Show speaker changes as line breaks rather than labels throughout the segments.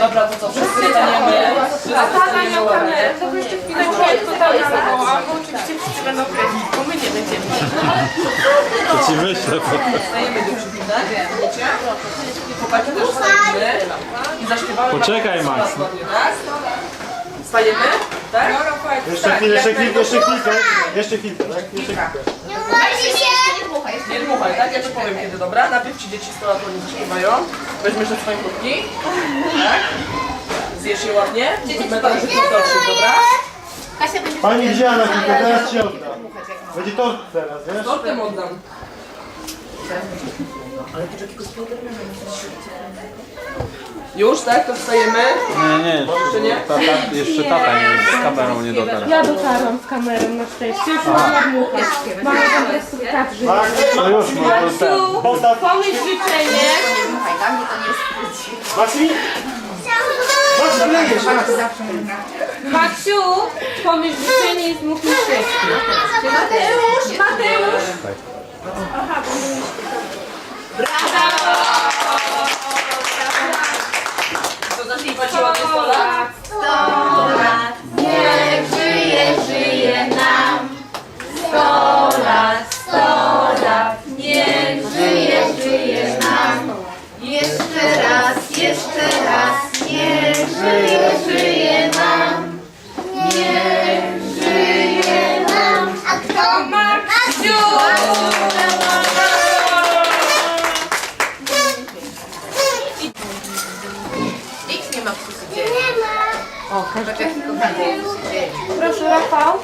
Dobra, to co, wszyscy staniemy. Wszyscy staniemy ładnie.
To jeszcze chwilę krótko tam na albo oczywiście wszyscy będą kręcić, bo my nie będziemy.
To ci myślę, bo...
Stajemy dziewczynki, tak? Wiecie? Chłopaki też stajemy. I zaśpiewamy.
Poczekaj, Max.
Ładnie, tak? Stajemy? Tak?
Jeszcze chwilę, jeszcze chwilkę, jeszcze chwilkę. Jeszcze chwilkę, tak? Jeszcze chwilkę.
Nie dmuchaj, tak? Ja ci powiem kiedy, dobra? Najpierw ci dzieci 100 lat ładnie zaśpiewają. Weźmiesz te swoje kubki. Tak? Zjesz je ładnie. Metalarzykiem torczyk, dobra?
Pani wzięła na chwilkę, teraz ci odda. Będzie tort teraz, wiesz?
Tortem oddam. Już, tak? To wstajemy.
Nie, nie.
Jeszcze nie?
Tata, jeszcze tata nie, z kamerą nie dotarł.
Ja dotarłam z kamerą na szczęście, już po prostu tak, że...
Tak, to już, no to ten.
Pomyśl życzenie.
Max, wlejesz.
Maksiu, pomyśl życzenie i zmuchnij wszystkich. Mateusz, Mateusz.
To
O, każdy.
Proszę Rafał.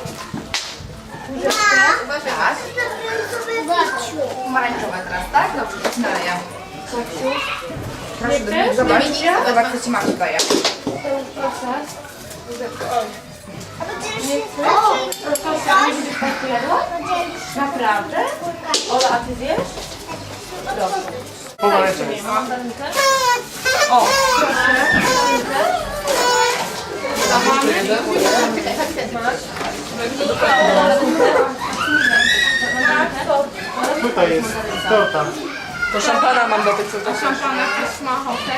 Pomarańczowa teraz, tak? Dobrze, zaczynają.
Nie chcesz?
Zobaczcie, zobacz, co ci masz daje.
Proszę. Nie chcesz? Proszę, nie będziesz tak jadła? Naprawdę? Ola, a ty wiesz?
Pomarańczowy.
O,
Tutaj jest torta.
to szampana mam do tych, co to.
Szampana ktoś ma ochotę?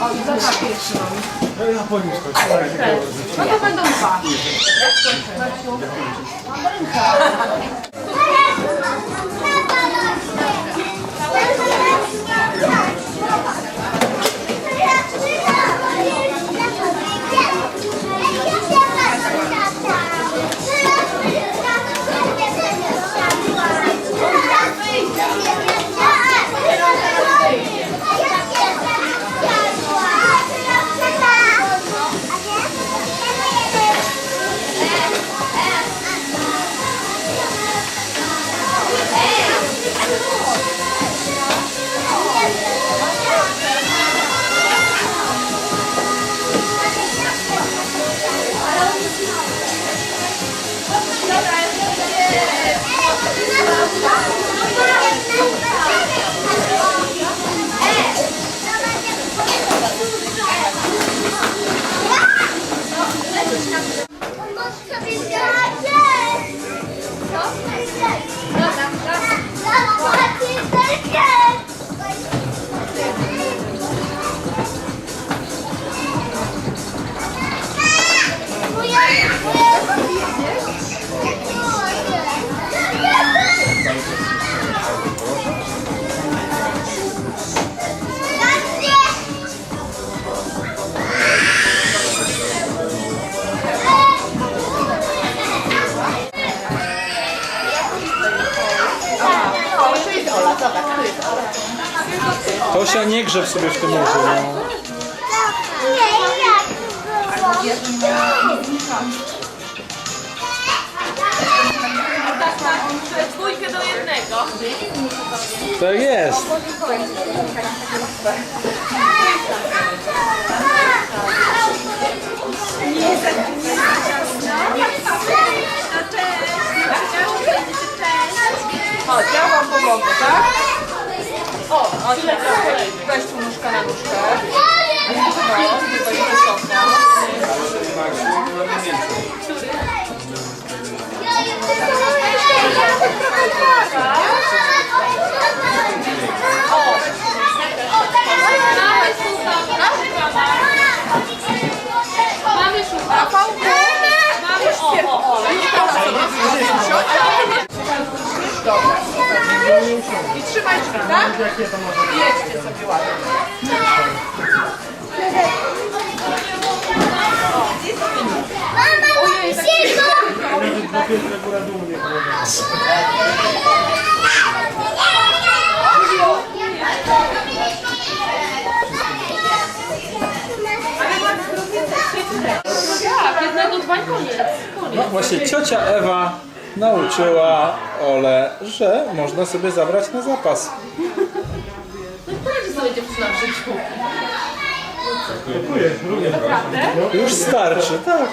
O, zobacz pierwszy mam.
Ja poniżkę.
No to będą dwa. Давайте.
Tosia nie grzeb sobie w tym morzu. No.
Dwójkę do jednego.
Tak jest.
Chodź, ja wam pomogę, tak? O, chodź, weź tu nóżka na nóżkę. Tak? Jedźcie sobie ładnie.
Dół nie było.
Tak, jednego, dwa i koniec. Koniec.
No właśnie ciocia Ewa nauczyła Ole, że można sobie zabrać na zapas.
Poradzi sobie dziewczyna w życiu.
Dziękuję, również.
Już starczy, tak.